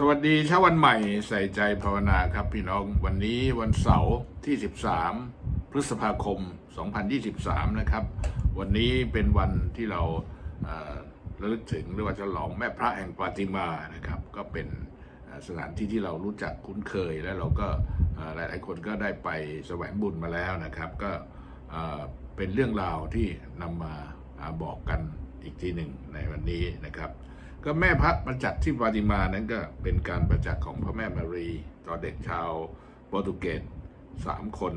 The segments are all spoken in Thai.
สวัสดีเช้าวันใหม่ใส่ใจภาวนาครับพี่น้องวันนี้วันเสาร์ที่ 13 พฤษภาคม 2023 นะครับ วันนี้เป็นวันที่เราระลึกถึงหรือว่าฉลองแม่พระแห่งปาติมานะครับ ก็เป็นสถานที่ที่เรารู้จักคุ้นเคย และเราก็เอ่อหลายๆคนก็ได้ไปแสวงบุญมาแล้วนะครับ ก็เป็นเรื่องราวที่นำมาบอกกันอีกทีหนึ่งในวันนี้นะครับ ก็แม่พระประจักษ์ที่ฟาติมานั้นก็เป็นการประจักษ์ของพระแม่มารีต่อเด็กชาวโปรตุเกสสามคน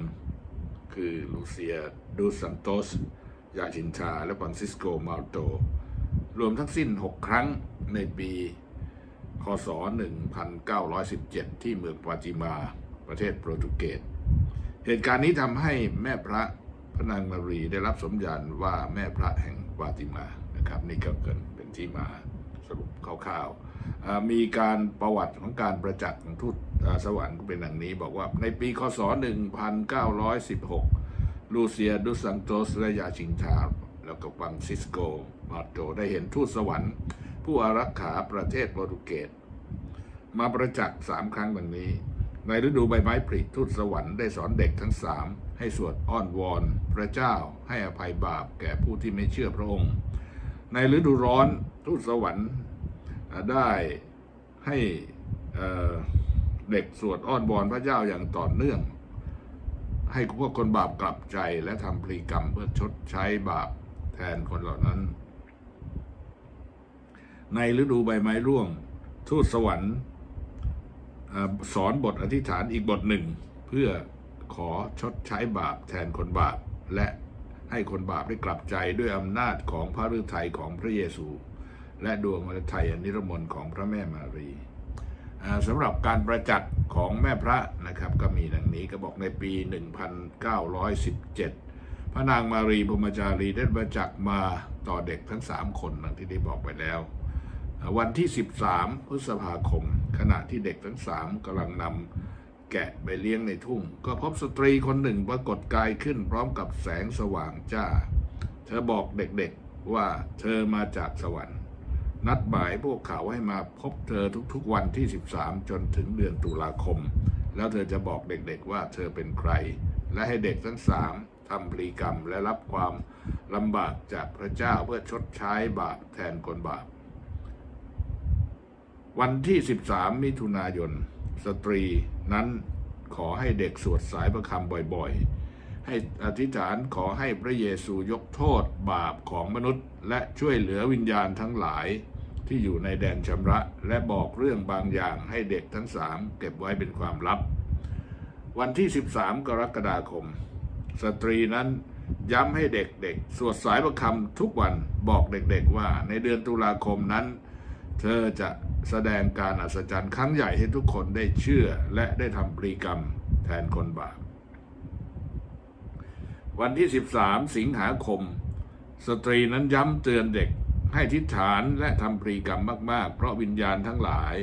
คือลูเซียดูสันโตส ยาชินชา และฟรานซิสโก มาลโต รวมทั้งสิ้น 6 ครั้งในปี คศ 1917 ที่เมืองฟาติมาประเทศโปรตุเกส เหตุการณ์นี้ทำให้แม่พระพระนางมารีได้รับสมญานว่าแม่พระแห่งฟาติมานะครับ นี่ก็เกิดเป็นที่มา สรุปคร่าวๆมีการประวัติของการประจักษ์ของทูตสวรรค์เป็นดังนี้ บอกว่าในปีคศ 1916 ลูเซียดุสังโตสและยาชิงชา แล้วก็ฟรานซิสโกมาโตได้เห็นทูตสวรรค์ ผู้อารักขาประเทศโปรตุเกส มาประจักษ์สามครั้งดังนี้ ในฤดูใบไม้ผลิทูตสวรรค์ได้สอนเด็กทั้งสามให้สวดอ้อนวอน พระเจ้าให้อภัยบาปแก่ผู้ที่ไม่เชื่อพระองค์ ในฤดูร้อนทูตสวรรค์ ได้ให้เด็กสวดอ้อนวอนพระเจ้าอย่างต่อเนื่อง ให้พวกคนบาปกลับใจและทำพลีกรรมเพื่อชดใช้บาปแทนคนเหล่านั้น ในฤดูใบไม้ร่วง ทูตสวรรค์สอนบทอธิษฐานอีกบทหนึ่ง เพื่อขอชดใช้บาปแทนคนบาป และให้คนบาปได้กลับใจด้วยอำนาจของพระฤทัยของพระเยซู และดวงฤทัยอนนิรมนของพระแม่มารีสำหรับการประจักษ์ของแม่พระนะครับก็มีดังนี้ก็บอกในปี 1917 พระนางมารีพรหมจารีได้ประจักษ์มาต่อเด็กทั้งสามคนดังที่ได้บอกไปแล้ว วันที่ 13 พฤษภาคม ขณะที่เด็กทั้งสามกำลังนำแกะไปเลี้ยงในทุ่ง ก็พบสตรีคนหนึ่งปรากฏกายขึ้นพร้อมกับแสงสว่างจ้า เธอบอกเด็กๆว่าเธอมาจากสวรรค์ นัดหมายพวกเขาให้มาพบเธอทุกๆวันที่ 13 จนถึงเดือนตุลาคม แล้วเธอจะบอกเด็กๆว่าเธอเป็นใคร และให้เด็กทั้งสามทำพลีกรรมและรับความลำบากจากพระเจ้าเพื่อชดใช้บาปแทนคนบาป วันที่ 13 มิถุนายน สตรีนั้นขอให้เด็กสวดสายประคำบ่อยๆ ให้อธิษฐานขอให้พระเยซูยกโทษบาปของมนุษย์ และช่วยเหลือวิญญาณทั้งหลายที่อยู่ในแดนชำระ และบอกเรื่องบางอย่างให้เด็กทั้งสามเก็บไว้เป็นความลับ วันที่ 13 กรกฎาคม สตรีนั้นย้ำให้เด็กๆ สวดสายประคำทุกวันบอกเด็กๆว่าในเดือนตุลาคมนั้น เธอจะแสดงการอัศจรรย์ครั้งใหญ่ให้ทุกคนได้เชื่อและได้ทำปรีกรรมแทนคนบาป วันที่ 13 สิงหาคม สตรีนั้นย้ำเตือนเด็กให้ทิฏฐานและทำปรีกรรมมาก ๆ เพราะวิญญาณทั้งหลาย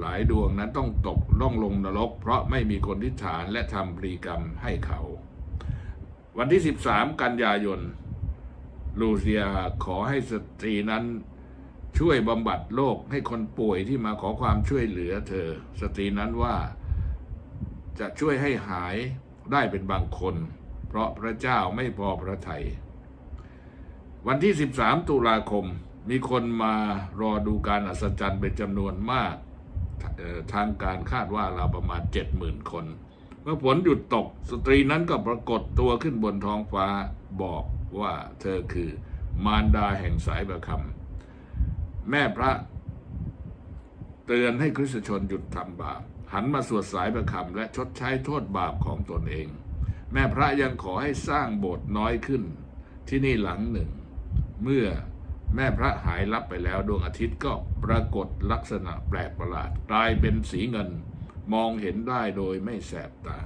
หลายดวงนั้นต้องตกล่องลงนรก เพราะไม่มีคนทิฏฐานและทำปรีกรรมให้เขา วันที่ 13 กันยายน ลูเซียขอให้สตรีนั้นช่วยบำบัดโรคให้คนป่วยที่มาขอความช่วยเหลือเธอ สตรีนั้นว่าจะช่วยให้หาย ได้เป็นบางคน เพราะพระเจ้าไม่พอพระทยัยวันที่ 13 ตุลาคมมีคนมารอดูการอัศจรรย์เป็นจำนวนมากทางการคาดว่าเราวประมาณ 70,000 คน เมื่อฝนหยุดตกสตรีนั้นก็ปรากฏตัวขึ้นบนท้องฟ้าบอกว่าเธอคือมารดาแห่งสายประคำแม่พระเตือนให้คริสตชนหยุดทำบาป หันมาสวดสายประคำและชดใช้โทษบาปของตนเอง แม่พระยังขอให้สร้างโบสถ์น้อยขึ้น ที่นี่หลังหนึ่ง เมื่อแม่พระหายลับไปแล้วดวงอาทิตย์ก็ปรากฏลักษณะแปลกประหลาดกลายเป็นสีเงินมองเห็นได้โดยไม่แสบตา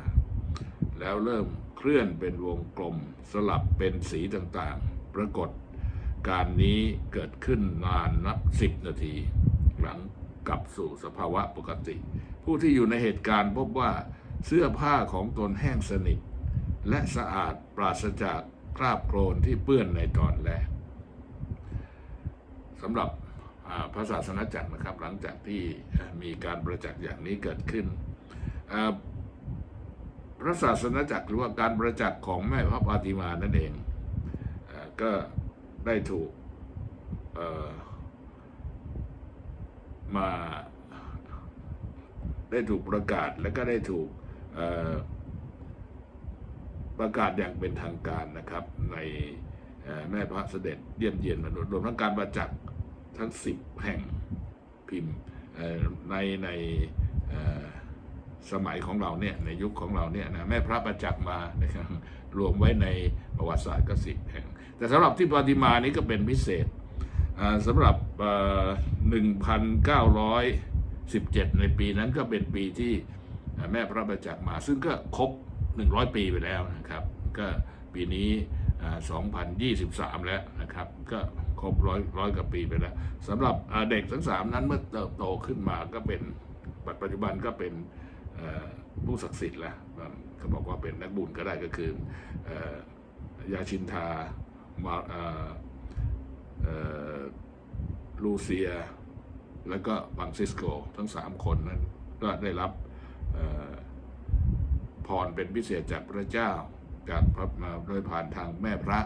แล้วเริ่มเคลื่อนเป็นวงกลมสลับเป็นสีต่างๆ ปรากฏการนี้เกิดขึ้นนานนับสิบนาที หลังกลับสู่สภาวะปกติ ผู้ที่อยู่ในเหตุการณ์พบว่าเสื้อผ้าของตนแห้งสนิท และสะอาดปราศจากคราบโคลนที่เปื้อนในตอนแรกสำหรับพระศาสนาจักรนะครับ หลังจากที่มีการประจักษ์อย่างนี้เกิดขึ้นพระศาสนาจักรหรือว่าการประจักษ์ของแม่พระปาติมานั่นเองอก็ได้ถูกมา ได้ถูกประกาศและก็ได้ถูกประกาศอย่างเป็นทางการนะครับในแม่พระเสด็จเยี่ยมเยียนมนุษย์รวมทั้งการประจักษ์ทั้งสิบแห่งพิมพ์ในในสมัยของเราเนี่ยในยุคของเราเนี่ยนะแม่พระประจักษ์มานะครับรวมไว้ในประวัติศาสตร์ก็สิบแห่ง แต่สำหรับที่ปาติมานี้ก็เป็นพิเศษอ่าสำหรับห นึ่งพันเก้าร้อยสิบเจ็ดในปีนั้นก็เป็นปีที่แม่พระประจักษ์มา ซึ่งก็ครบหนึ่งร้อยปีไปแล้วนะครับ ก็ปีนี้สองพันยี่สิบสามแล้วนะครับ ก็ครบร้อยร้อยกว่าปีไปแล้วสำหรับเด็กทั้งสามนั้นเมื่อเติบโตขึ้นมาก็เป็นปัจจุบันก็เป็นผู้ศักดิ์สิทธิ์แล้วเขาบอกว่าเป็นนักบุญก็ได้ก็คืออยาชินทามาลูเซีย แล้วก็บังซิสโกทั้งสามคนนั้นก็ได้รับพรเป็นพิเศษจากพระเจ้าจากพระมาโดยผ่านทางแม่พระ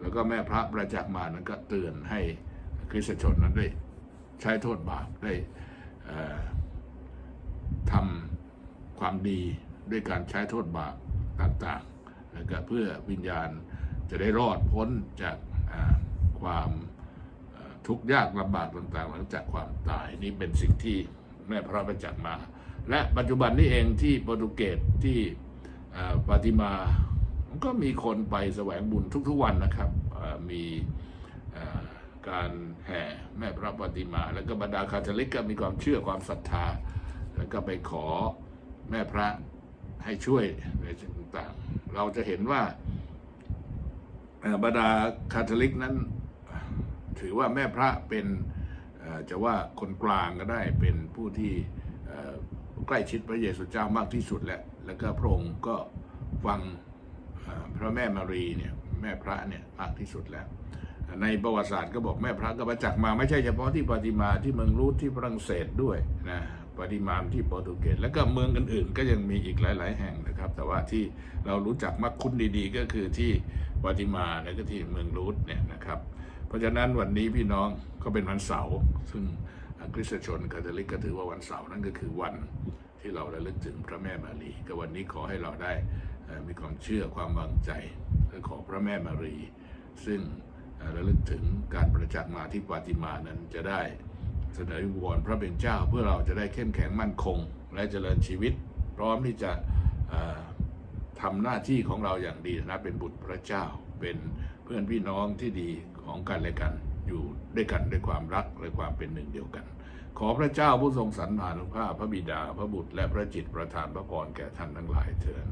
แล้วก็แม่พระประจักษ์มานั้นก็เตือนให้คริสตชนนั้นได้ใช้โทษบาปได้ทำความดีด้วยการใช้โทษบาปต่างๆแล้วก็เพื่อวิญญาณจะได้รอดพ้นจากความ ทุกข์ยากลำบากต่างๆ หลังจากความตายนี่เป็นสิ่งที่แม่พระประจักษ์มา และปัจจุบันนี้เองที่โปรตุเกสที่ปาติมาก็มีคนไปแสวงบุญทุกๆวันนะครับมีการแห่แม่พระปาติมา แล้วก็บรรดาคาทอลิกก็มีความเชื่อความศรัทธา แล้วก็ไปขอแม่พระให้ช่วยในสิ่งต่างๆเราจะเห็นว่าบรรดาคาทอลิกนั้น ถือว่าแม่พระเป็นจะว่าคนกลางก็ได้เป็นผู้ที่ใกล้ชิดพระเยซูเจ้ามากที่สุดแหละแล้วก็พระองค์ก็ฟังพระแม่มารีเนี่ยแม่พระเนี่ยมากที่สุดแล้ว ในประวัติศาสตร์ก็บอกแม่พระก็ประจักษ์มาไม่ใช่เฉพาะที่ปาติมาที่เมืองรูทที่ฝรั่งเศสด้วยนะปาติมาที่โปรตุเกสแล้วก็เมืองอื่นๆ ก็ยังมีอีกหลาย ๆ แห่งนะครับ แต่ว่าที่เรารู้จักมักคุ้นดีๆ ก็คือที่ปาติมาและก็ที่เมืองรูทเนี่ยนะครับ เพราะฉะนั้นวันนี้พี่น้องก็เป็นวันเสาร์ซึ่งคริสตชนคาทอลิกก็ถือว่าวันเสาร์นั่นก็คือวันที่เราระลึกถึงพระแม่มารีก็วันนี้ขอให้เราได้มีความเชื่อความวางใจและขอพระแม่มารี ซึ่งระลึกถึงการประจักษ์มาที่ปาติมานั้นจะได้เสนอวิวอนพระเป็นเจ้าเพื่อเราจะได้เข้มแข็งมั่นคง และเจริญชีวิต พร้อมที่จะเอ่อทำหน้าที่ของเราอย่างดีนะเป็นบุตรพระเจ้าเป็นเพื่อนพี่น้องที่ดี ของกันและกันอยู่ด้วยกันด้วยความรักและความเป็นหนึ่งเดียวกัน ขอพระเจ้าผู้ทรงสรรพานุภาพพระบิดาพระบุตรและพระจิตประทานพระพรแก่ท่านทั้งหลายเถิด